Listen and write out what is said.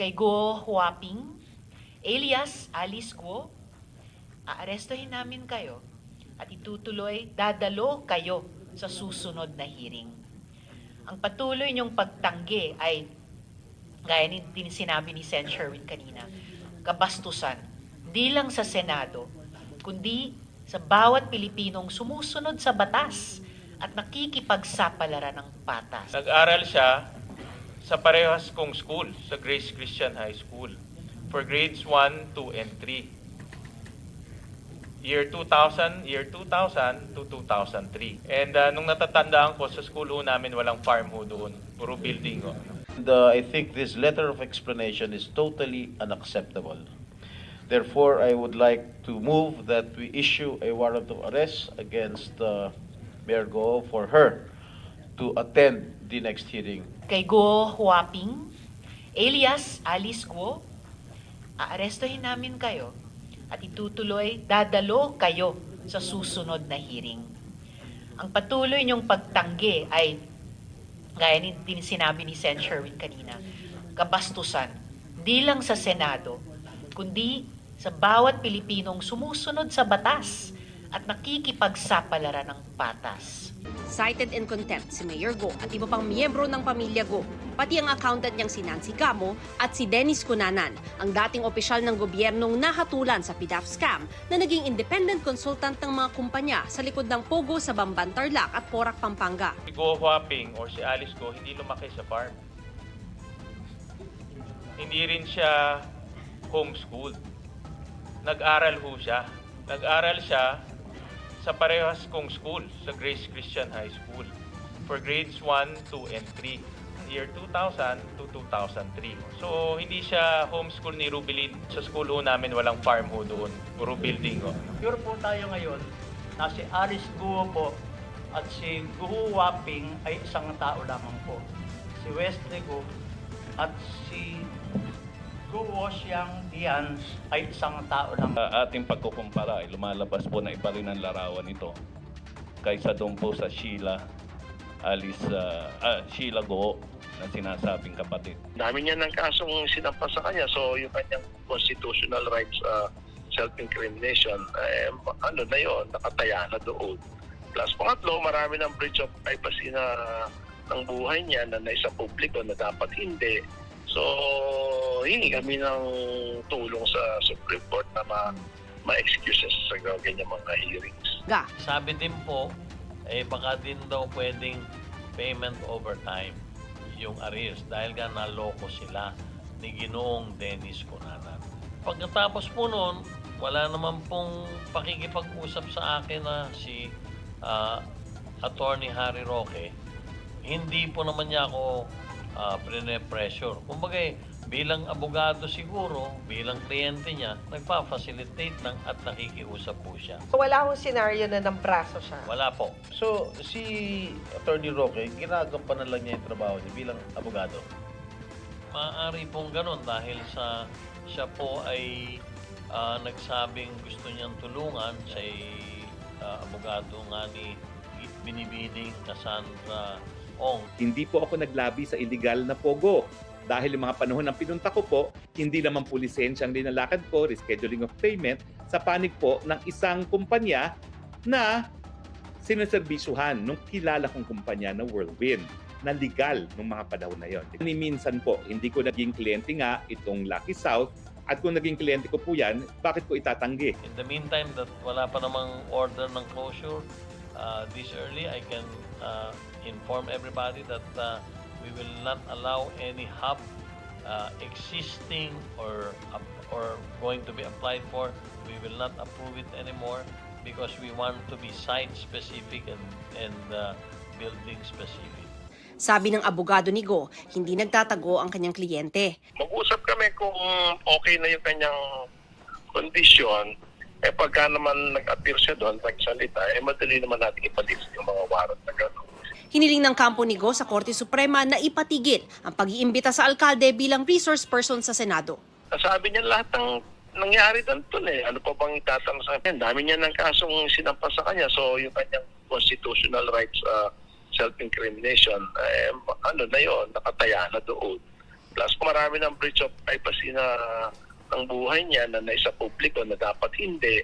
kay Go Huaping, alias Alice Guo, aarestohin namin kayo at itutuloy, dadalo kayo sa susunod na hearing. Ang patuloy niyong pagtanggi ay, gaya din sinabi ni Sen. Sherwin kanina, kabastusan, di lang sa Senado, kundi sa bawat Pilipinong sumusunod sa batas at nakikipagsapalaran ng patas. Nag-aral siya sa parehas kong school, sa Grace Christian High School, for grades 1, 2, and 3. Year 2000, year 2000 to 2003. And uh, nung natatandaan ko, sa school ho namin walang farm ho doon. Puro building ho. And, uh, I think this letter of explanation is totally unacceptable. Therefore, I would like to move that we issue a warrant of arrest against uh, Mayor Go for her to attend the next hearing. kay Go Huaping, alias Alice Guo, aarestohin namin kayo at itutuloy, dadalo kayo sa susunod na hearing. Ang patuloy niyong pagtanggi ay, gaya din sinabi ni Sen. Sherwin kanina, kabastusan, di lang sa Senado, kundi sa bawat Pilipinong sumusunod sa batas at nakikipagsapalaran ng patas. Cited in contempt si Mayor Go at iba pang miyembro ng pamilya Go, pati ang accountant niyang si Nancy Gamo at si Dennis Cunanan, ang dating opisyal ng gobyernong nahatulan sa PDAF scam na naging independent consultant ng mga kumpanya sa likod ng Pogo sa Bamban Tarlac at Porac, Pampanga. Si Go Huaping or si Alice Go, hindi lumaki sa farm. Hindi rin siya homeschooled. Nag-aral ho siya. Nag-aral siya sa parehas kong school, sa Grace Christian High School, for grades 1, 2, and 3. Year 2000 to 2003. So, hindi siya homeschool ni Rubilin. Sa school ho namin walang farm ho doon. Puro building ho. Sure po tayo ngayon na si Alice Guo po at si Guo Waping ay isang tao lamang po. Si Wesley Guo at si Guo Xiang Dian ay isang tao lamang. Sa ating pagkukumpara ay lumalabas po na iba rin ang larawan nito kaysa doon po sa Sheila Alice uh, ah, Sheila Go na sinasabing kapatid. dami niya ng kasong sinampa sa kanya. So, yung kanyang constitutional rights uh, self-incrimination, eh, ano na yon nakataya na doon. Plus, pangatlo, marami ng breach of privacy na ng buhay niya na naisa publiko na dapat hindi. So, hingi kami ng tulong sa Supreme Court na ma ma-excuses sa ganyan mga hearings. Ga, Sabi din po, eh baka din daw pwedeng payment over time yung arrears dahil nga naloko sila ni Ginoong Dennis Cunanan. Pagkatapos po noon, wala naman pong pakikipag-usap sa akin na si ah, Attorney Harry Roque. Hindi po naman niya ako uh, pressure Kumbaga bilang abogado siguro, bilang kliyente niya, nagpa-facilitate ng at nakikiusap po siya. Wala akong senaryo na ng braso siya. Wala po. So, si Attorney Roque, ginagampanan lang niya yung trabaho niya bilang abogado. Maaari pong ganun dahil sa siya po ay ah, nagsabing gusto niyang tulungan sa ah, abogado nga ni Binibining Cassandra Ong. hindi po ako naglabi sa illegal na pogo. Dahil yung mga panahon ng pinunta ko po, hindi naman po lisensya ang linalakad ko, rescheduling of payment, sa panig po ng isang kumpanya na sineserbisuhan nung kilala kong kumpanya na Whirlwind na legal nung mga panahon na yon. Ni minsan po, hindi ko naging kliyente nga itong Lucky South at kung naging kliyente ko po yan, bakit ko itatanggi? In the meantime, that wala pa namang order ng closure, uh, this early, I can uh, inform everybody that uh, we will not allow any hub uh, existing or up- or going to be applied for. We will not approve it anymore because we want to be site specific and and uh, building specific. sabi ng abogado ni Go, hindi nagtatago ang kanyang kliyente. Mag-usap kami kung okay na yung kanyang kondisyon. Eh pagka naman nag-appear siya doon, nagsalita, eh madali naman natin ipalis yung mga warrant na gano'n. Hiniling ng kampo ni Go sa Korte Suprema na ipatigil ang pag-iimbita sa alkalde bilang resource person sa Senado. Sabi niya lahat ng nangyari doon eh. Ano pa bang itatanong sa kanya? Dami niya ng kasong sinampa sa kanya. So yung kanyang constitutional rights uh, self-incrimination, eh, ano na yon nakataya na doon. Plus marami ng breach of privacy na ng buhay niya na naisa publiko na dapat hindi.